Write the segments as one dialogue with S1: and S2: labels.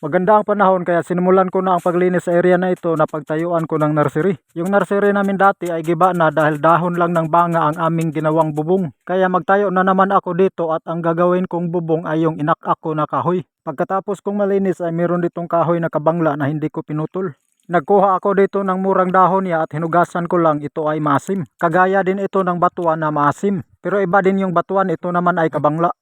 S1: Maganda ang panahon kaya sinimulan ko na ang paglinis sa area na ito na pagtayuan ko ng nursery. Yung nursery namin dati ay giba na dahil dahon lang ng banga ang aming ginawang bubong. Kaya magtayo na naman ako dito at ang gagawin kong bubong ay yung inak ako na kahoy. Pagkatapos kong malinis ay meron ditong kahoy na kabangla na hindi ko pinutol. Nagkuha ako dito ng murang dahon niya at hinugasan ko lang ito ay maasim. Kagaya din ito ng batuan na maasim. Pero iba din yung batuan ito naman ay kabangla.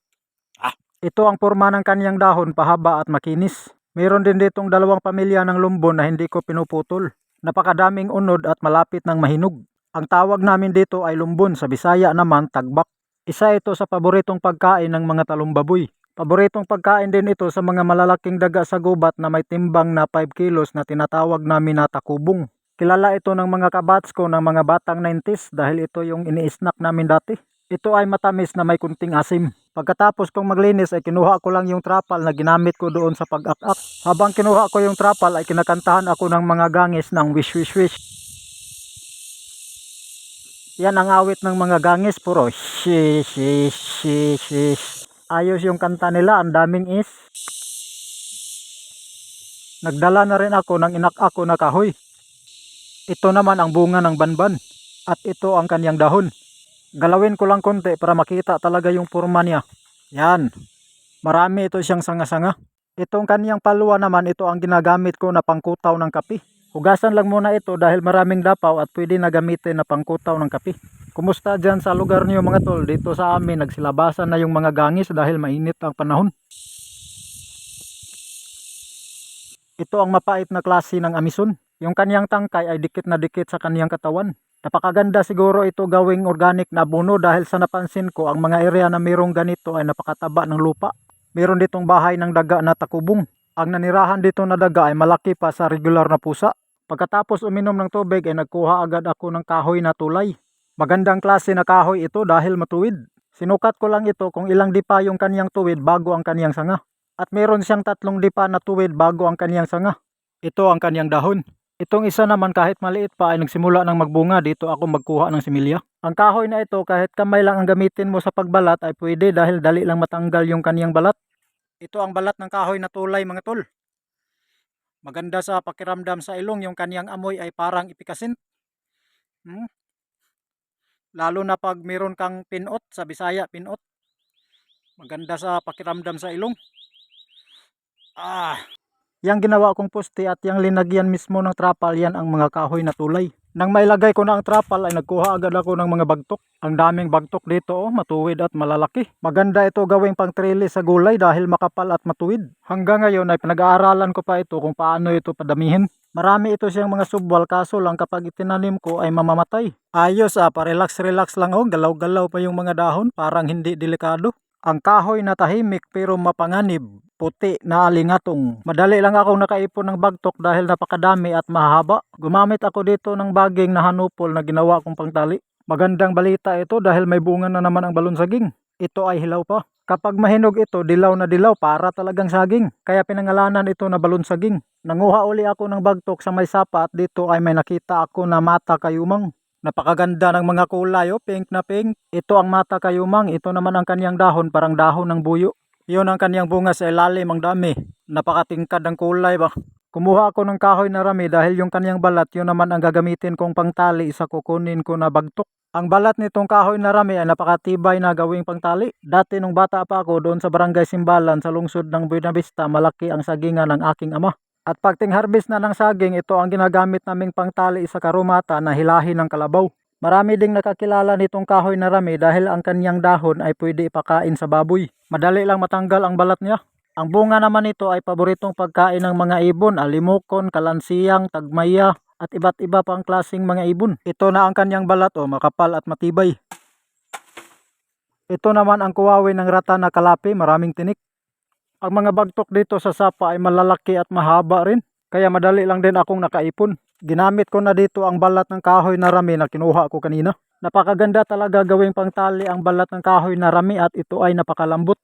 S1: Ito ang forma ng kanyang dahon pahaba at makinis. Meron din ditong dalawang pamilya ng lumbon na hindi ko pinuputol. Napakadaming unod at malapit ng mahinog. Ang tawag namin dito ay lumbon, sa Bisaya naman tagbak. Isa ito sa paboritong pagkain ng mga talumbaboy. Paboritong pagkain din ito sa mga malalaking daga sa gubat na may timbang na 5 kilos na tinatawag namin na takubong. Kilala ito ng mga kabats ko ng mga batang 90s dahil ito yung ini-snack namin dati. Ito ay matamis na may kunting asim. Pagkatapos kong maglinis ay kinuha ko lang yung trapal na ginamit ko doon sa pag-ak-ak. Habang kinuha ko yung trapal ay kinakantahan ako ng mga gangis ng wish wish wish. Yan ang awit ng mga gangis puro shish shish shish. Ayos yung kanta nila, ang daming is. Nagdala na rin ako ng inak ako na kahoy. Ito naman ang bunga ng banban at ito ang kanyang dahon. Galawin ko lang konti para makita talaga yung forma niya. Yan. Marami ito siyang sanga-sanga. Itong kanyang palwa naman ito ang ginagamit ko na pangkutaw ng kape. Hugasan lang muna ito dahil maraming dapaw at pwede na gamitin na pangkutaw ng kape. Kumusta dyan sa lugar niyo mga tol? Dito sa amin nagsilabasan na yung mga gangis dahil mainit ang panahon. Ito ang mapait na klase ng amison. Yung kanyang tangkay ay dikit na dikit sa kanyang katawan. Napakaganda siguro ito gawing organic na abono dahil sa napansin ko ang mga area na mayroong ganito ay napakataba ng lupa. Meron ditong bahay ng daga na takubong. Ang nanirahan dito na daga ay malaki pa sa regular na pusa. Pagkatapos uminom ng tubig ay nagkuha agad ako ng kahoy na tulay. Magandang klase na kahoy ito dahil matuwid. Sinukat ko lang ito kung ilang dipa yung kanyang tuwid bago ang kanyang sanga. At meron siyang tatlong dipa na tuwid bago ang kanyang sanga. Ito ang kanyang dahon. Itong isa naman kahit maliit pa ay nagsimula ng magbunga dito ako magkuha ng similya. Ang kahoy na ito kahit kamay lang ang gamitin mo sa pagbalat ay pwede dahil dali lang matanggal yung kaniyang balat. Ito ang balat ng kahoy na tulay mga tol. Maganda sa pakiramdam sa ilong yung kaniyang amoy ay parang ipikasin. Hmm? Lalo na pag meron kang pinot sa Bisaya pinot. Maganda sa pakiramdam sa ilong. Ah, Yang ginawa kong poste at yang linagyan mismo ng trapal yan ang mga kahoy na tulay. Nang mailagay ko na ang trapal ay nagkuha agad ako ng mga bagtok. Ang daming bagtok dito oh, matuwid at malalaki. Maganda ito gawing pang trellis sa gulay dahil makapal at matuwid. Hanggang ngayon ay pinag-aaralan ko pa ito kung paano ito padamihin. Marami ito siyang mga subwal kaso lang kapag itinanim ko ay mamamatay. Ayos ah, pa-relax-relax lang oh, galaw-galaw pa yung mga dahon, parang hindi delikado. Ang kahoy na tahimik pero mapanganib, puti na alingatong. Madali lang akong nakaipon ng bagtok dahil napakadami at mahaba. Gumamit ako dito ng baging na hanupol na ginawa kong pangtali. Magandang balita ito dahil may bunga na naman ang balon saging. Ito ay hilaw pa. Kapag mahinog ito, dilaw na dilaw para talagang saging. Kaya pinangalanan ito na balon saging. Nanguha uli ako ng bagtok sa may sapa at dito ay may nakita ako na mata kayumang. Napakaganda ng mga kulay, oh, pink na pink. Ito ang mata kayumang, ito naman ang kanyang dahon, parang dahon ng buyo. Iyon ang kanyang bunga sa ilalim, ang dami. Napakatingkad ang kulay ba. Kumuha ako ng kahoy na rami dahil yung kanyang balat, yun naman ang gagamitin kong pangtali sa kukunin ko na bagtok. Ang balat nitong kahoy na rami ay napakatibay na gawing pangtali. Dati nung bata pa ako doon sa barangay Simbalan sa lungsod ng Buena Vista, malaki ang sagingan ng aking ama. At pagting harvest na ng saging, ito ang ginagamit naming pangtali sa karumata na hilahin ng kalabaw. Marami ding nakakilala nitong kahoy na rami dahil ang kanyang dahon ay pwede ipakain sa baboy. Madali lang matanggal ang balat niya. Ang bunga naman nito ay paboritong pagkain ng mga ibon, alimokon, kalansiyang, tagmaya, at iba't iba pang klasing mga ibon. Ito na ang kanyang balat o makapal at matibay. Ito naman ang kuwawi ng rata na kalapi, maraming tinik. Ang mga bagtok dito sa sapa ay malalaki at mahaba rin. Kaya madali lang din akong nakaipon. Ginamit ko na dito ang balat ng kahoy na rami na kinuha ko kanina. Napakaganda talaga gawing pangtali ang balat ng kahoy na rami at ito ay napakalambot.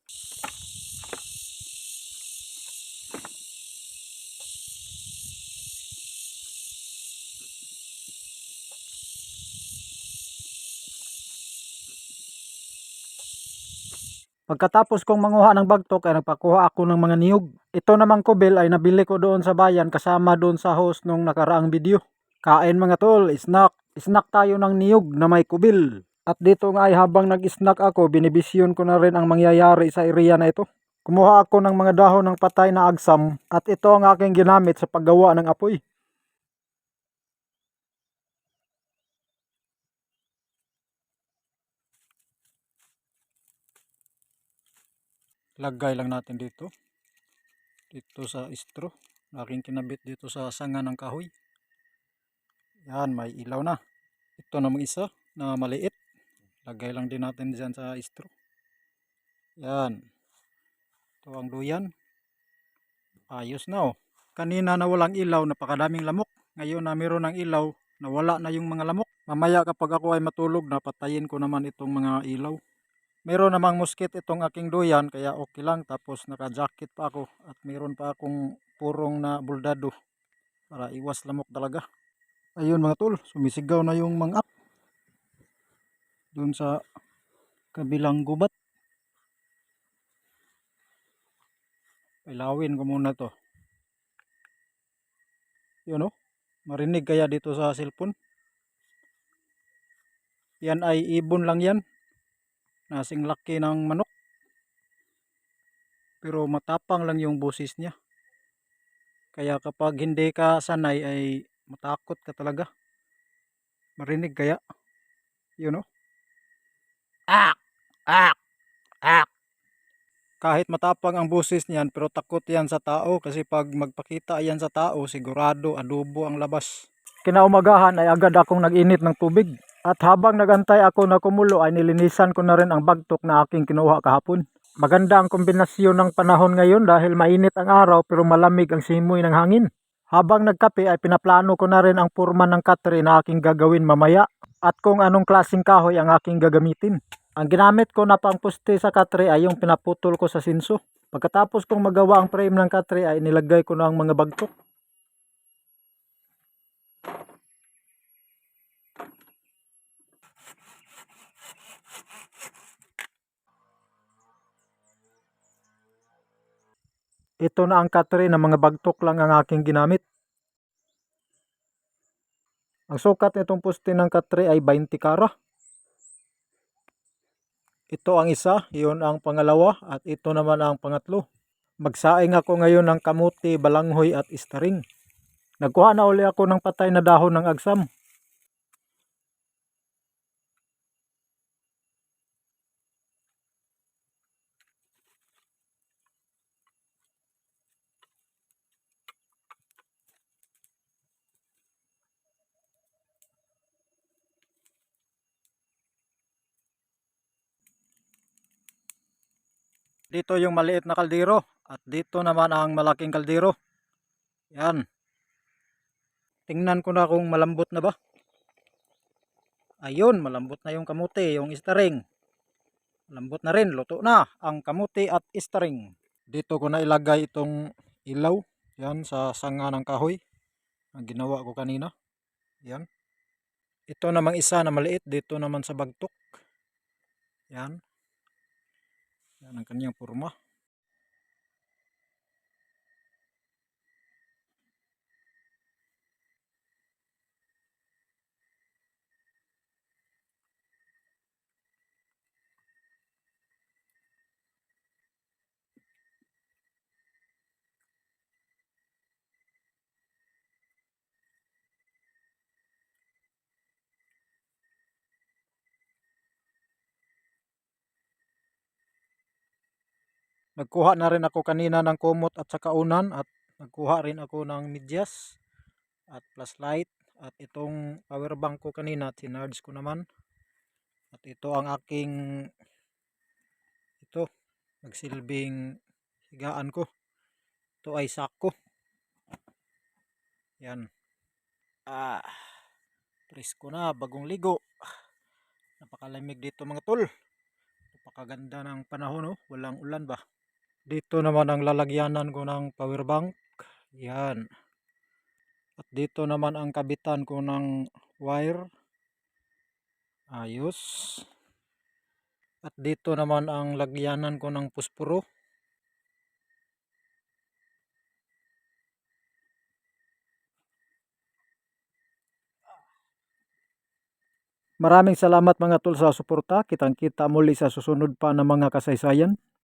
S1: Pagkatapos kong manguha ng bagtok ay nagpakuha ako ng mga niyog. Ito namang kubil ay nabili ko doon sa bayan kasama doon sa host nung nakaraang video. Kain mga tol, snack. Snack tayo ng niyog na may kubil. At dito nga ay habang nag-snack ako, binibisyon ko na rin ang mangyayari sa area na ito. Kumuha ako ng mga dahon ng patay na agsam at ito ang aking ginamit sa paggawa ng apoy. Lagay lang natin dito. Dito sa istro. Aking kinabit dito sa sanga ng kahoy. Yan, may ilaw na. Ito namang isa na maliit. Lagay lang din natin dyan sa istro. Yan. Ito ang duyan. Ayos na oh. Kanina na walang ilaw, napakadaming lamok. Ngayon na meron ng ilaw, nawala na yung mga lamok. Mamaya kapag ako ay matulog na, patayin ko naman itong mga ilaw. Meron namang musket itong aking duyan, kaya okay lang. Tapos naka-jacket pa ako at meron pa akong purong na buldado para iwas lamok talaga. Ayun mga tol, sumisigaw na yung mangak. Doon sa kabilang gubat. Ilawin ko muna to. Yun oh. Marinig kaya dito sa cellphone. Yan ay ibon lang yan. Nasing laki ng manok. Pero matapang lang yung boses niya. Kaya kapag hindi ka sanay ay matakot ka talaga. Marinig kaya. Yun oh. Ak! Ak! Ak! kahit matapang ang boses niyan pero takot yan sa tao kasi pag magpakita yan sa tao sigurado adobo ang labas. Kinaumagahan ay agad akong nag-init ng tubig at habang nagantay ako na kumulo ay nilinisan ko na rin ang bagtok na aking kinuha kahapon. Maganda ang kombinasyon ng panahon ngayon dahil mainit ang araw pero malamig ang simoy ng hangin. Habang nagkape ay pinaplano ko na rin ang purma ng katre na aking gagawin mamaya at kung anong klaseng kahoy ang aking gagamitin. Ang ginamit ko na pangpuste sa katre ay yung pinaputol ko sa sinso. Pagkatapos kong magawa ang frame ng katre ay nilagay ko na ang mga bagtok. Ito na ang katre na mga bagtok lang ang aking ginamit. Ang sukat nitong puste ng katre ay 20 kara. Ito ang isa, iyon ang pangalawa at ito naman ang pangatlo. Magsaing ako ngayon ng kamuti, balanghoy at istaring. Nagkuha na uli ako ng patay na dahon ng agsam. Dito yung maliit na kaldero at dito naman ang malaking kaldero. Yan. Tingnan ko na kung malambot na ba. Ayun, malambot na yung kamuti, yung istaring. Malambot na rin, luto na ang kamuti at istaring. Dito ko na ilagay itong ilaw. Yan, sa sanga ng kahoy. Ang ginawa ko kanina. Yan. Ito namang isa na maliit, dito naman sa bagtok. Yan. Yan ang Nagkuha na rin ako kanina ng kumot at saka unan at nagkuha rin ako ng medyas at flashlight at itong power bank ko kanina tinarge ko naman. At ito ang aking ito nagsilbing higaan ko. Ito ay sako yan. Ah presko na bagong ligo. Napakalamig dito mga tol. Napakaganda ng panahon oh. Walang ulan ba dito naman ang lalagyanan ko ng power bank. Yan. At dito naman ang kabitan ko ng wire. Ayos. At dito naman ang lagyanan ko ng puspuro. Maraming salamat mga tol sa suporta. Kitang kita muli sa susunod pa ng mga kasaysayan.